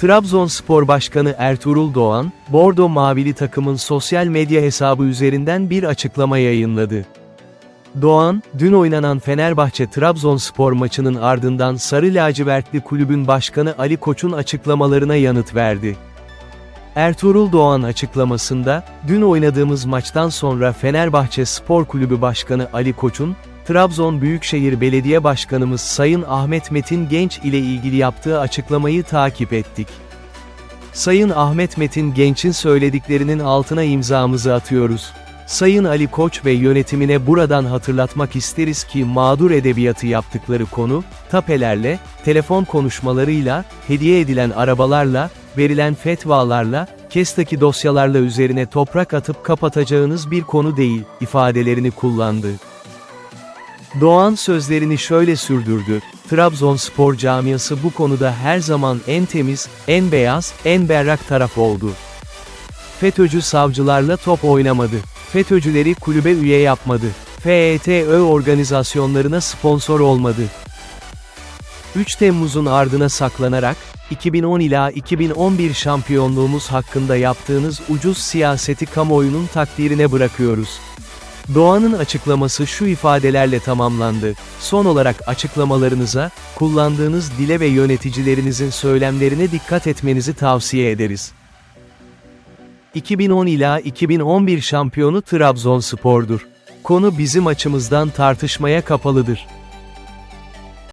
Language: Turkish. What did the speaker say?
Trabzonspor Başkanı Ertuğrul Doğan, Bordo Mavili takımın sosyal medya hesabı üzerinden bir açıklama yayınladı. Doğan, dün oynanan Fenerbahçe-Trabzonspor maçının ardından Sarı Lacivertli kulübün başkanı Ali Koç'un açıklamalarına yanıt verdi. Ertuğrul Doğan açıklamasında, dün oynadığımız maçtan sonra Fenerbahçe Spor Kulübü Başkanı Ali Koç'un, Trabzon Büyükşehir Belediye Başkanımız Sayın Ahmet Metin Genç ile ilgili yaptığı açıklamayı takip ettik. Sayın Ahmet Metin Genç'in söylediklerinin altına imzamızı atıyoruz. Sayın Ali Koç ve yönetimine buradan hatırlatmak isteriz ki mağdur edebiyatı yaptıkları konu, tapelerle, telefon konuşmalarıyla, hediye edilen arabalarla, verilen fetvalarla, kestaki dosyalarla üzerine toprak atıp kapatacağınız bir konu değil, ifadelerini kullandı. Doğan sözlerini şöyle sürdürdü, Trabzonspor camiası bu konuda her zaman en temiz, en beyaz, en berrak taraf oldu. FETÖ'cü savcılarla top oynamadı. FETÖ'cüleri kulübe üye yapmadı. FETÖ organizasyonlarına sponsor olmadı. 3 Temmuz'un ardına saklanarak, 2010 ila 2011 şampiyonluğumuz hakkında yaptığınız ucuz siyaseti kamuoyunun takdirine bırakıyoruz. Doğan'ın açıklaması şu ifadelerle tamamlandı. Son olarak açıklamalarınıza, kullandığınız dile ve yöneticilerinizin söylemlerine dikkat etmenizi tavsiye ederiz. 2010 ila 2011 şampiyonu Trabzonspor'dur. Konu bizim açımızdan tartışmaya kapalıdır.